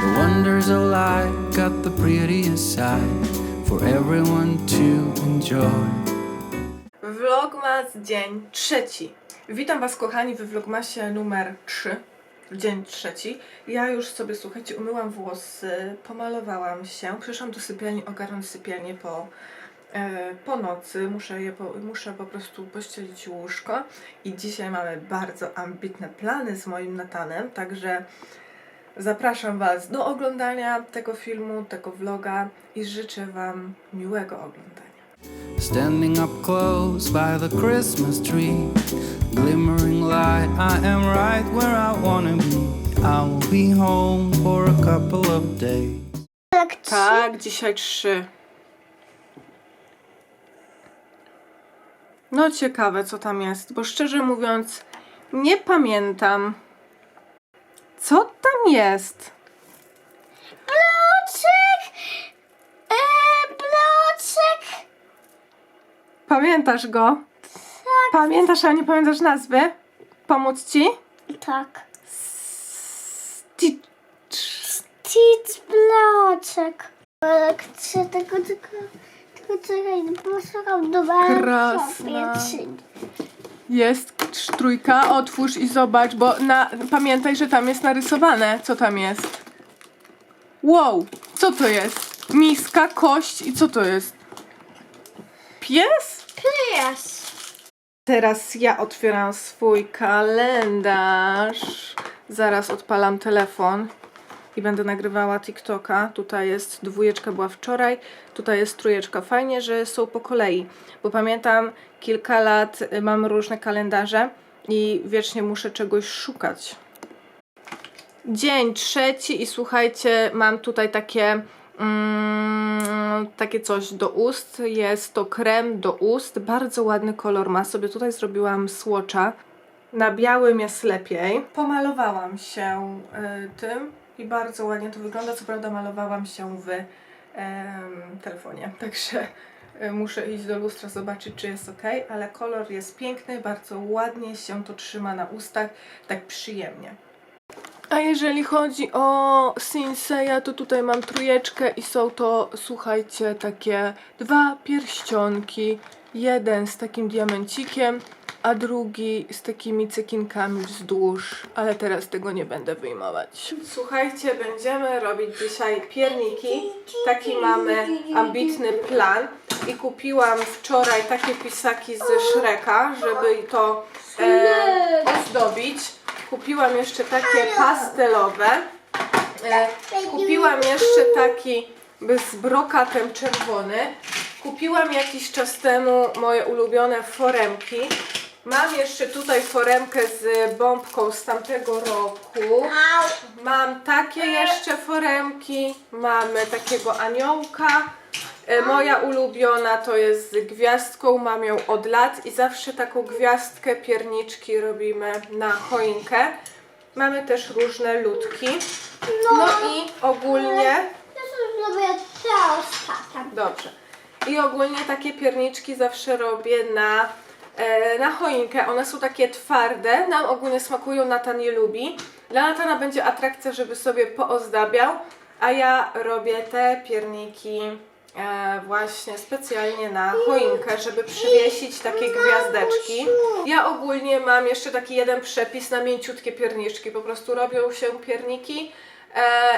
The wonders of life got the prettiest side for everyone to enjoy. Vlogmas dzień trzeci. Witam Was kochani w Vlogmasie numer 3. Dzień trzeci. Ja już sobie, słuchajcie, umyłam włosy, pomalowałam się, przyszłam do sypialni ogarnąć sypialnię po, po nocy. Muszę, je po, muszę po prostu pościelić łóżko i dzisiaj mamy bardzo ambitne plany z moim Natanem, także zapraszam Was do oglądania tego filmu, tego vloga i życzę Wam miłego oglądania. Standing up close by the Christmas tree, glimmering light, I am right where I wanna be. I will be home for a couple of days. Tak, Tak, dzisiaj trzy. No ciekawe, co tam jest, bo szczerze mówiąc, nie pamiętam, co tam jest. Bloczek! E, bloczek! Pamiętasz go? Pamiętasz, ale nie pamiętasz nazwy? Pomóc ci? Tak. Stitch. Stitch bloczek. Ale chcę tego tylko... Tylko czekaj, poszukam numer Krasna. sobie trzy. Jest trójka, otwórz i zobacz, bo na, pamiętaj, że tam jest narysowane, co tam jest. Wow, co to jest? Miska, kość i co to jest? Pies? Pies. Teraz ja otwieram swój kalendarz. Zaraz odpalam telefon i będę nagrywała TikToka. Tutaj jest dwójeczka była wczoraj, tutaj jest trójeczka. Fajnie, że są po kolei, bo pamiętam kilka lat y, mam różne kalendarze i wiecznie muszę czegoś szukać. Dzień trzeci i słuchajcie, mam tutaj takie mm, takie coś do ust. Jest to krem do ust. Bardzo ładny kolor ma. Sobie tutaj zrobiłam słocza. Na białym jest lepiej. Pomalowałam się y, tym i bardzo ładnie to wygląda. Co prawda malowałam się w em, telefonie, także y, muszę iść do lustra zobaczyć, czy jest ok, ale kolor jest piękny, bardzo ładnie się to trzyma na ustach, tak przyjemnie. A jeżeli chodzi o Sinseya, to tutaj mam trójeczkę i są to, słuchajcie, takie dwa pierścionki. Jeden z takim diamencikiem, a drugi z takimi cekinkami wzdłuż, ale teraz tego nie będę wyjmować. Słuchajcie, będziemy robić dzisiaj pierniki. Taki mamy ambitny plan i kupiłam wczoraj takie pisaki ze Shreka, żeby to e. Kupiłam jeszcze takie pastelowe. E, kupiłam jeszcze taki z brokatem czerwony. Kupiłam jakiś czas temu moje ulubione foremki. Mam jeszcze tutaj foremkę z bombką z tamtego roku. Mam takie jeszcze foremki. Mamy takiego aniołka. E, Moja ulubiona to jest z gwiazdką, mam ją od lat i zawsze taką gwiazdkę, pierniczki robimy na choinkę. Mamy też różne ludki. No i ogólnie, Ja sobie zrobię teraz dobrze, i ogólnie takie pierniczki zawsze robię na, e, na choinkę. One są takie twarde, nam ogólnie smakują, Natan je lubi. Dla Natana będzie atrakcja, żeby sobie poozdabiał, a ja robię te pierniki e, właśnie specjalnie na choinkę, żeby przywiesić takie gwiazdeczki. Ja ogólnie mam jeszcze taki jeden przepis na mięciutkie pierniczki. Po prostu robią się pierniki e,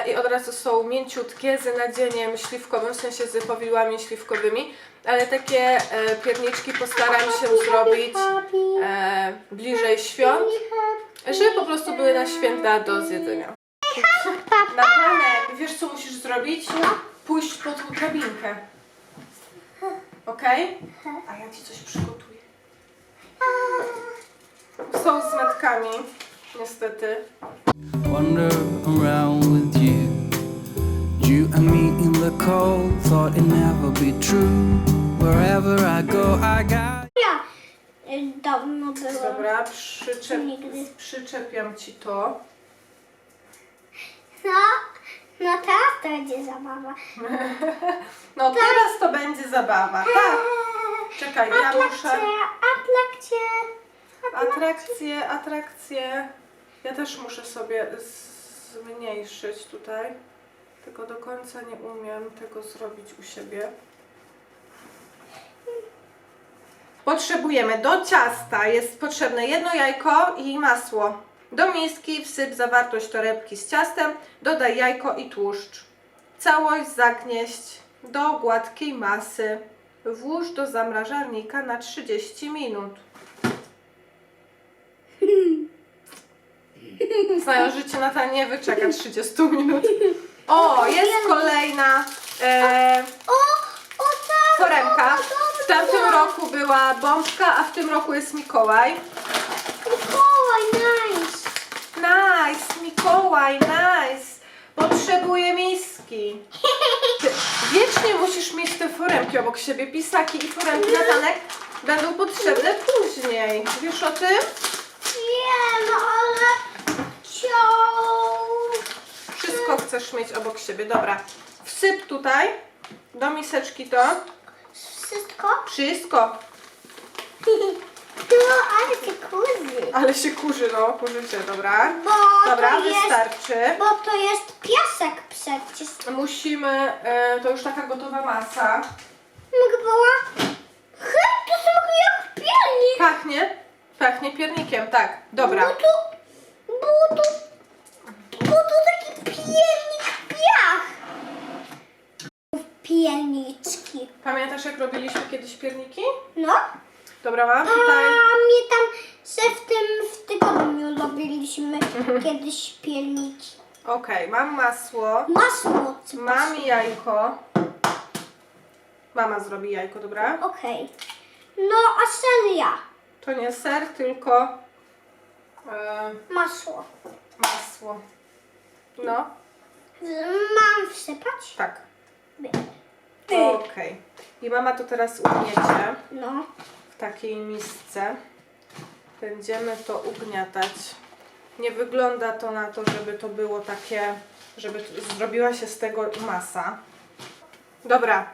i od razu są mięciutkie z nadzieniem śliwkowym, w sensie z powidłami śliwkowymi, ale takie e, pierniczki postaram się zrobić e, bliżej świąt, żeby po prostu były na święta do zjedzenia. Natanek, wiesz co musisz zrobić? Pójść pod tą drabinkę. Okej? A ja ci coś przygotuję. Są z matkami, niestety. Wander around with you. You and me in the cold, thought it never be true. Wherever I go, I got. Ja y, dawno byłam. Dobra, przyczep, Nigdy. przyczepiam ci to. No, no teraz to będzie zabawa. No teraz to będzie zabawa. Tak. Czekaj, ja muszę. Atrakcje, atrakcje. Atrakcje, atrakcje. Ja też muszę sobie zmniejszyć tutaj. Tylko do końca nie umiem tego zrobić u siebie. Potrzebujemy do ciasta jest potrzebne jedno jajko i masło. Do miski wsyp zawartość torebki z ciastem, dodaj jajko i tłuszcz. Całość zagnieść do gładkiej masy. Włóż do zamrażarnika na 30 minut. Znają życie na nie wyczeka 30 minut. O, jest kolejna e, O, o tak! foremka. o, W tamtym roku była bombka, a w tym roku jest Mikołaj. Mikołaj, nice! Nice, Mikołaj, nice. Potrzebuję miski. Ty wiecznie musisz mieć te foremki obok siebie. Pisaki i foremki natanek będą potrzebne później. Wiesz o tym? Wiem, ale Wszystko chcesz mieć obok siebie. Dobra. Wsyp tutaj do miseczki to. Wszystko? Wszystko. No, ale ty kurzy. Ale się kurzy, no. Kurzycie, dobra. Bo Dobra, to jest, wystarczy. bo to jest piasek przecież. Musimy, e, to już taka gotowa masa. Mogę była? Hej, to smakuje jak piernik. Pachnie? Pachnie piernikiem, tak. Dobra. Bo to, bo bo piernik piach. Pierniczki. Pamiętasz jak robiliśmy kiedyś pierniki? No. Dobra, mam tutaj. mnie tam, że w tym w tygodniu robiliśmy kiedyś pierniki. Okej, mam masło. Masło. co Mam jajko. Mama zrobi jajko, dobra? Okej. No, a seria. To nie ser, tylko e, Masło. masło. No, Mam wsypać? tak. Ty. Okej. I mama to teraz ugniecie No. w takiej misce. Będziemy to ugniatać. Nie wygląda to na to, żeby to było takie, żeby t- zrobiła się z tego masa. Dobra,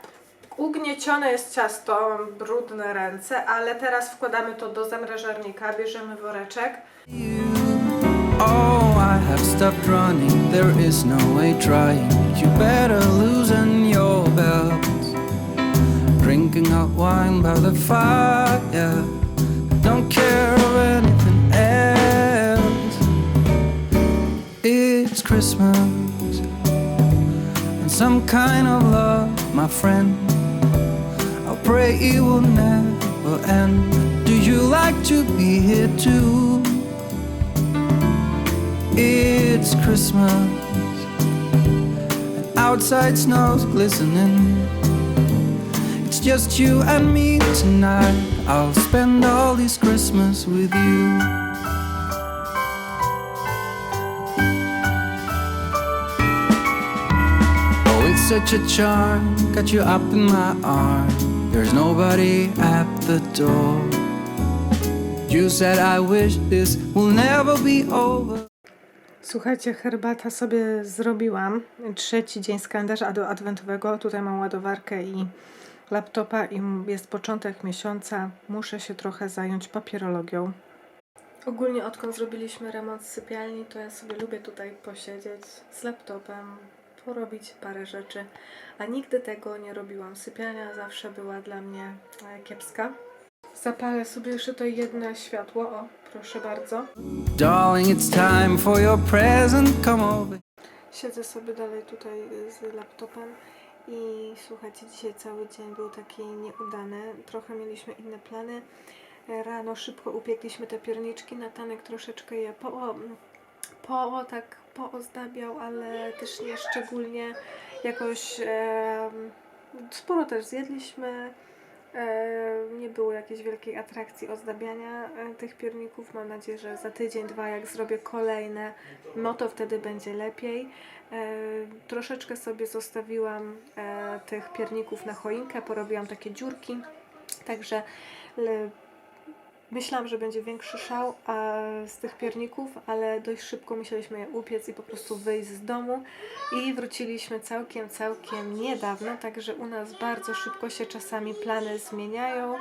ugniecione jest ciasto, mam brudne ręce, ale teraz wkładamy to do zamrażarnika, bierzemy woreczek. Have stopped running. There is no way trying. You better loosen your belt. Drinking hot wine by the fire. Don't care of anything else. It's Christmas and some kind of love, my friend. I pray it will never end. Do you like to be here too? It's Christmas, outside snow's glistening. It's just you and me tonight. I'll spend all this Christmas with you. Oh, it's such a charm, got you up in my arm. There's nobody at the door. You said I wish this will never be over. Słuchajcie, herbata sobie zrobiłam. Trzeci dzień z kalendarza ad- adwentowego. Tutaj mam ładowarkę i laptopa i jest początek miesiąca. Muszę się trochę zająć papierologią. Ogólnie odkąd zrobiliśmy remont sypialni, to ja sobie lubię tutaj posiedzieć z laptopem, porobić parę rzeczy, a nigdy tego nie robiłam. Sypialnia zawsze była dla mnie e, kiepska. Zapalę sobie jeszcze to jedno światło. O, proszę bardzo. Darling, it's time for your present. Come over. Siedzę sobie dalej tutaj z laptopem i słuchajcie, dzisiaj cały dzień był taki nieudany. Trochę mieliśmy inne plany. Rano szybko upiekliśmy te pierniczki. Natanek troszeczkę je po, po tak poozdabiał, ale też nie szczególnie. Jakoś e, sporo też zjedliśmy. E, nie było jakiejś wielkiej atrakcji ozdabiania e, tych pierników. Mam nadzieję, że za tydzień, dwa, jak zrobię kolejne, no to wtedy będzie lepiej. E, troszeczkę sobie zostawiłam tych pierników na choinkę, porobiłam takie dziurki, także myślałam, że będzie większy szał a, z tych pierników, ale dość szybko musieliśmy je upiec i po prostu wyjść z domu i wróciliśmy całkiem, całkiem niedawno, także u nas bardzo szybko się czasami plany zmieniają.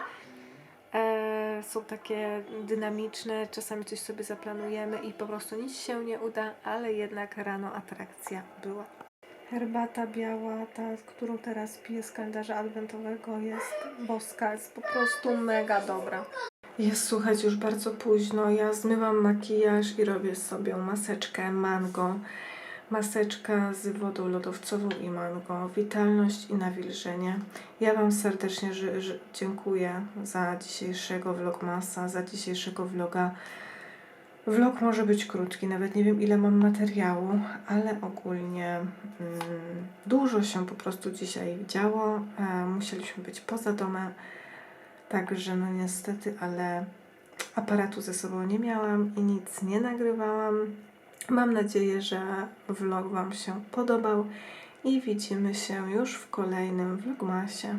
E, są takie dynamiczne, czasami coś sobie zaplanujemy i po prostu nic się nie uda, ale jednak rano atrakcja była. Herbata biała, ta, którą teraz piję z kalendarza adwentowego, jest boska, jest po prostu mega dobra. Jest słuchać już bardzo późno. Ja zmywam makijaż i robię sobie maseczkę mango. Maseczka z wodą lodowcową i mango. Witalność i nawilżenie. Ja Wam serdecznie dziękuję za dzisiejszego vlogmasa, za dzisiejszego vloga. Vlog może być krótki, nawet nie wiem ile mam materiału, ale ogólnie mm, dużo się po prostu dzisiaj działo. E, musieliśmy być poza domem, także no niestety, ale aparatu ze sobą nie miałam i nic nie nagrywałam. Mam nadzieję, że vlog Wam się podobał i widzimy się już w kolejnym vlogmasie.